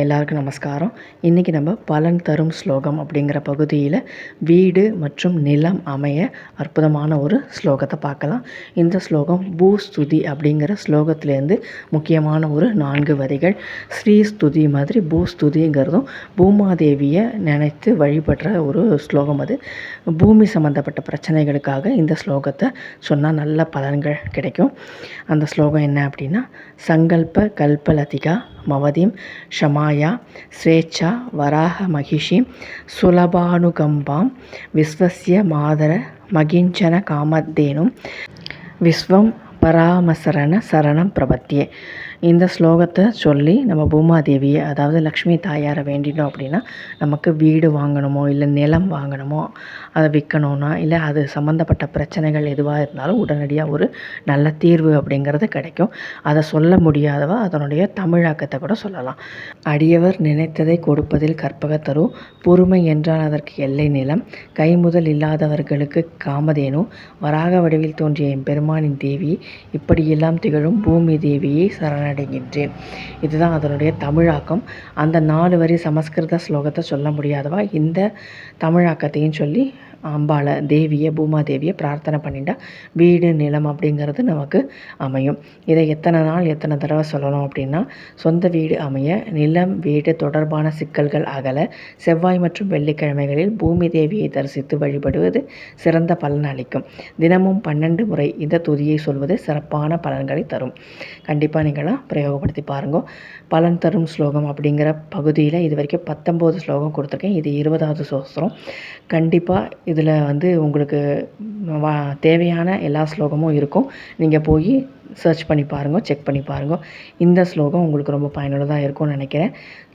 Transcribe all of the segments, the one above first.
எல்லாருக்கும் நமஸ்காரம். இன்றைக்கி நம்ம பலன் தரும் ஸ்லோகம் அப்படிங்கிற பகுதியில் வீடு மற்றும் நிலம் அமைய அற்புதமான ஒரு ஸ்லோகத்தை பார்க்கலாம். இந்த ஸ்லோகம் பூஸ்துதி அப்படிங்கிற ஸ்லோகத்திலேருந்து முக்கியமான ஒரு நான்கு வரிகள். ஸ்ரீஸ்துதி மாதிரி பூஸ்துதிங்கிறதும் பூமாதேவியை நினைத்து வழிபடுற ஒரு ஸ்லோகம் அது. பூமி சம்மந்தப்பட்ட பிரச்சனைகளுக்காக இந்த ஸ்லோகத்தை சொன்னால் நல்ல பலன்கள் கிடைக்கும். அந்த ஸ்லோகம் என்ன அப்படின்னா சங்கல்ப கல்பலதிகா மவதிம் ஷமாயா ஸ்வேச்சா வராக மகிஷிம் சுலபானுகம்பாம் விஸ்வசிய மாதர மகிஞ்சன காமத்தேனும் விஸ்வம் பராமசரண சரணம் பிரபத்தியே. இந்த ஸ்லோகத்தை சொல்லி நம்ம பூமாதேவியை அதாவது லக்ஷ்மி தாயாரை வேண்டிட்டோம் அப்படின்னா நமக்கு வீடு வாங்கணுமோ இல்லை நிலம் வாங்கணுமோ அதை விற்கணுன்னா இல்லை அது சம்மந்தப்பட்ட பிரச்சனைகள் எதுவாக இருந்தாலும் உடனடியாக ஒரு நல்ல தீர்வு அப்படிங்கிறது கிடைக்கும். அதை சொல்ல முடியாதவ அதனுடைய தமிழாக்கத்தை கூட சொல்லலாம். அடியவர் நினைத்ததை கொடுப்பதில் கற்பக தரும் பொறுமை என்றால் அதற்கு எல்லை நிலம். கைமுதல் இல்லாதவர்களுக்கு காமதேனு. வராக வடிவில் தோன்றிய எம்பெருமானின் தேவி இப்படியெல்லாம் திகழும் பூமி தேவியை சரணடைகின்றேன். இதுதான் அதனுடைய தமிழாக்கம். அந்த நாலு வரி சமஸ்கிருத ஸ்லோகத்தை சொல்ல முடியாதவா? இந்த தமிழாக்கத்தையும் சொல்லி அம்பாளை தேவியை பூமாதேவியை பிரார்த்தனை பண்ணிட்டா வீடு நிலம் அப்படிங்கிறது நமக்கு அமையும். இதை எத்தனை நாள் எத்தனை தடவை சொல்லணும் அப்படின்னா சொந்த வீடு அமைய நிலம் வீடு தொடர்பான சிக்கல்கள் அகல செவ்வாய் மற்றும் வெள்ளிக்கிழமைகளில் பூமி தேவியை தரிசித்து வழிபடுவது சிறந்த பலன் அளிக்கும். தினமும் பன்னெண்டு முறை இந்த துதியை சொல்வது சிறப்பான பலன்களை தரும். கண்டிப்பாக நீங்களாம் பிரயோகப்படுத்தி பாருங்க. பலன் தரும் ஸ்லோகம் அப்படிங்கிற பகுதியில் இது வரைக்கும் பத்தொம்போது ஸ்லோகம் கொடுத்துருக்கேன். இது இருபதாவது சோஸ்திரம் கண்டிப்பாக இதில் வந்து உங்களுக்கு வா தேவையான எல்லா ஸ்லோகமும் இருக்கும். நீங்கள் போய் சர்ச் பண்ணி பாருங்கள் செக் பண்ணி பாருங்கள் இந்த ஸ்லோகம் உங்களுக்கு ரொம்ப பயனுள்ளதாக இருக்கும்னு நினைக்கிறேன்.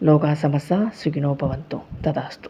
லோகா சமஸ்தா சுகினோபவந்தோம் ததாஸ்து.